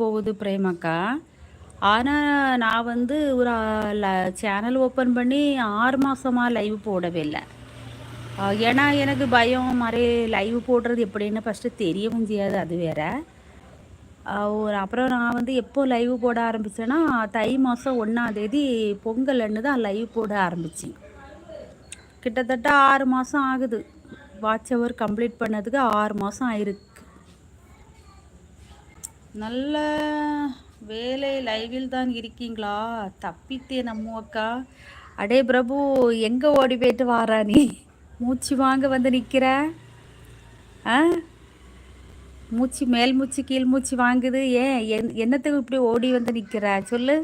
போகுது பிரேமாக்கா ஆனால் நான் வந்து ஒரு சேனல் ஓப்பன் பண்ணி ஆறு மாதமாக லைவ் போடவே இல்லை. ஏன்னா எனக்கு பயம் மாதிரி லைவ் போடுறது எப்படின்னு ஃபஸ்ட்டு தெரியவும் செய்யாது அது வேற. ஒரு அப்புறம் நான் வந்து எப்போ லைவ் போட ஆரம்பித்தேன்னா தை மாதம் ஒன்றாந்தேதி பொங்கல்னு தான் லைவ் போட ஆரம்பித்தேன் கிட்டத்தட்ட ஆறு மாதம் ஆகுது. வாட்ச் ஹவர் கம்ப்ளீட் பண்ணதுக்கு ஆறு மாதம் ஆயிருக்கு. நல்ல வேலை லைவில் தான் இருக்கீங்களா? தப்பித்தேன் நம்ம அக்கா. அடே பிரபு எங்கே ஓடி போயிட்டு வாரா நீ? மூச்சு வாங்க வந்து நிற்கிற ஆ? மூச்சு மேல் மூச்சு கீழ் மூச்சு வாங்குது. ஏன்? என் என்னத்துக்கு இப்படி ஓடி வந்து நிற்கிற சொல்லு.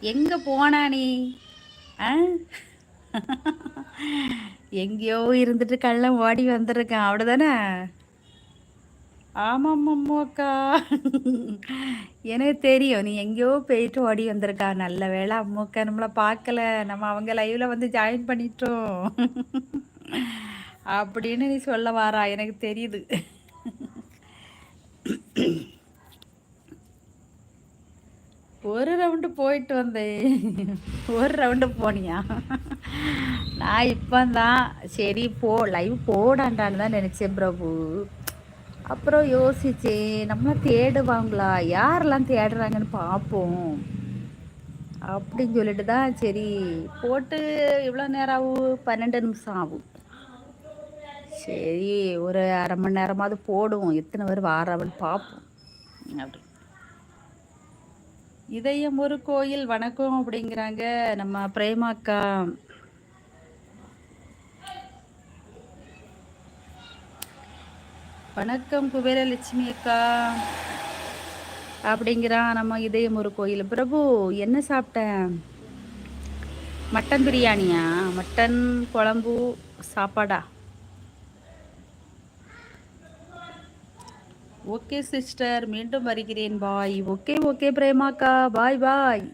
எங்கே போனா நீ? ஆ? எங்கேயோ இருந்துட்டு கள்ளம் ஓடி வந்திருக்கேன். அவ்வளோதானே ஆமாம் அம்மாக்கா எனக்கு தெரியும். நீ எங்கேயோ போயிட்டு ஓடி வந்திருக்கா. நல்ல வேலை அம்மாக்கா நம்மளை பார்க்கல. நம்ம அவங்க லைவில் வந்து ஜாயின் பண்ணிட்டோம். அப்படின்னு நீ சொல்ல வாரா எனக்கு தெரியுது. ஒரு ரவுண்டு போயிட்டு வந்தேன். ஒரு ரவுண்டு போனியா? நான் இப்போ தான் சரி போ. லைவ் போடாண்டான்னு தான் நினச்சேன் பிரபு. அப்புறம் யோசிச்சு நம்மள தேடுவாங்களா? யாரெல்லாம் தேடுறாங்கன்னு பார்ப்போம். அப்படின்னு சொல்லிட்டு தான் சரி போட்டு எவ்வளோ நேரம் ஆகும்? பன்னெண்டு நிமிஷம் ஆகும். சரி ஒரு அரை மணி நேரமாவது போடுவோம். எத்தனை பேர் வாராவன்னு பார்ப்போம். அப்படி. இதயம் ஒரு கோயில் வணக்கம் அப்படிங்கிறாங்க நம்ம பிரேமாக்கா. வணக்கம் குபேரலட்சுமி அக்கா. அப்படிங்கிறான் நம்ம இதயம் ஒரு கோயில். பிரபு என்ன சாப்பிட்டேன்? மட்டன் பிரியாணியா? மட்டன் குழம்பு சாப்பாடா? Okay sister. மீண்டும் வருகிறேன். Bye. Okay okay பிரேமாக்கா. Bye bye.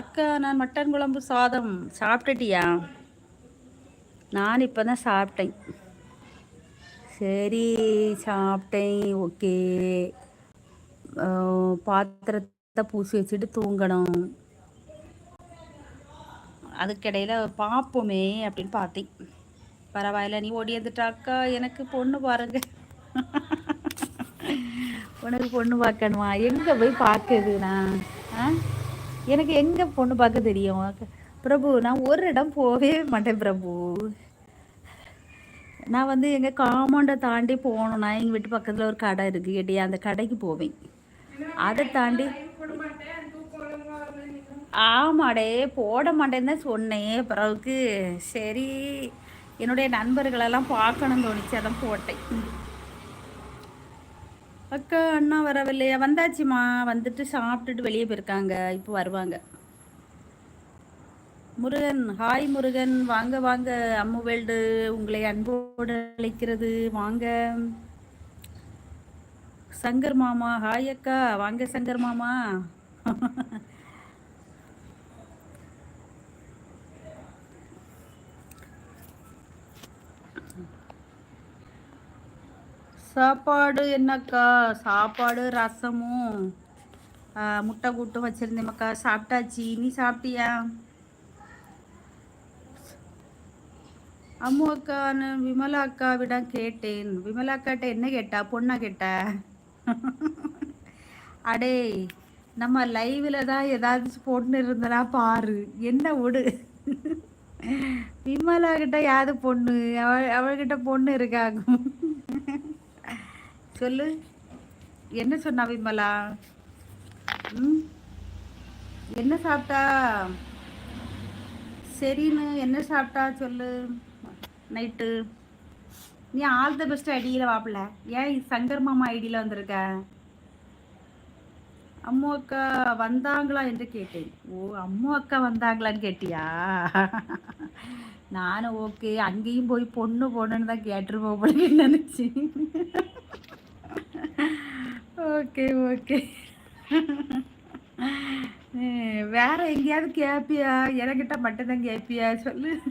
அக்கா நான் மட்டன் குழம்பு சாதம் சாப்பிட்டுட்டியா? நான் இப்போ தான் சாப்பிட்டேன். சரி சாப்பிட்டேன். ஓகே. பாத்திரத்தை பூசி வச்சுட்டு தூங்கணும். அதுக்கிடையில் பார்ப்போமே அப்படின்னு பார்த்தேன். பரவாயில்ல நீ ஓடி வந்துட்டாக்கா எனக்கு பொண்ணு பாருங்க. உனக்கு பொண்ணு பார்க்கணுமா? எங்கே போய் பார்க்குதுண்ணா ஆ? எனக்கு எங்கே பொண்ணு பார்க்க தெரியும்? பிரபு நான் ஒரு இடம் போகவே மாட்டேன் பிரபு. நான் வந்து எங்கள் காமௌண்டை தாண்டி போகணும்னா எங்கள் வீட்டு பக்கத்தில் ஒரு கடை இருக்குது கேட்டியா? அந்த கடைக்கு போவேன். அதை தாண்டி ஆமாடே போட மாட்டேன்னு தான் சொன்னேன். பிறகுக்கு சரி என்னுடைய நண்பர்களெல்லாம் பார்க்கணும்னு தோணிச்சு அதான் போட்டேன். அக்கா அண்ணா வரவில்லையா வந்தாச்சுமா வந்துட்டு சாப்பிட்டுட்டு வெளியே போயிருக்காங்க. இப்போ வருவாங்க. முருகன் ஹாய் முருகன். வாங்க வாங்க. அம்மு வேல்டு உங்களை அன்போடு அழைக்கிறது. வாங்க. சங்கர் மாமா ஹாய் அக்கா. வாங்க சங்கர் மாமா. சாப்பாடு என்னக்கா? சாப்பாடு ரசமும் முட்டை கூட்டும் வச்சுருந்தேம்மாக்கா சாப்பிட்டாச்சு. நீ சாப்பிட்டியா? அம்மு அக்கா நான் விமலா அக்காவிடம் கேட்டேன். விமலா அக்காட்ட என்ன கேட்டா? பொண்ணா கேட்ட? அடே நம்ம லைவில் தான் ஏதாச்சும் பொண்ணு இருந்தனா பாரு. என்ன விடு விமலா கிட்ட யாது பொண்ணு? அவள் அவள்கிட்ட பொண்ணு இருக்காங்க சொல்லு. என்ன சொன்னா விமலா? ம்? என்ன சாப்பிட்டா? சரின்னு என்ன சாப்பிட்டா சொல்லு. நைட்டு. நீ ஆல் த பெஸ்ட் ஐடியில் வாப்பில ஏன் சங்கர் மாமா ஐடியில் வந்திருக்க? அம்மு அக்கா வந்தாங்களா என்று கேட்டேன். ஓ அம்மு அக்கா வந்தாங்களான்னு கேட்டியா? நானும் ஓகே. அங்கேயும் போய் பொண்ணு பொண்ணுன்னு தான் கேட்டுருப்போம் அப்படின்னு நினச்சி. Okay okay. வேற எங்கேயாவது கேப்பியா? எனக்கிட்ட மட்டும்தான் கேப்பியா? சொல்லு.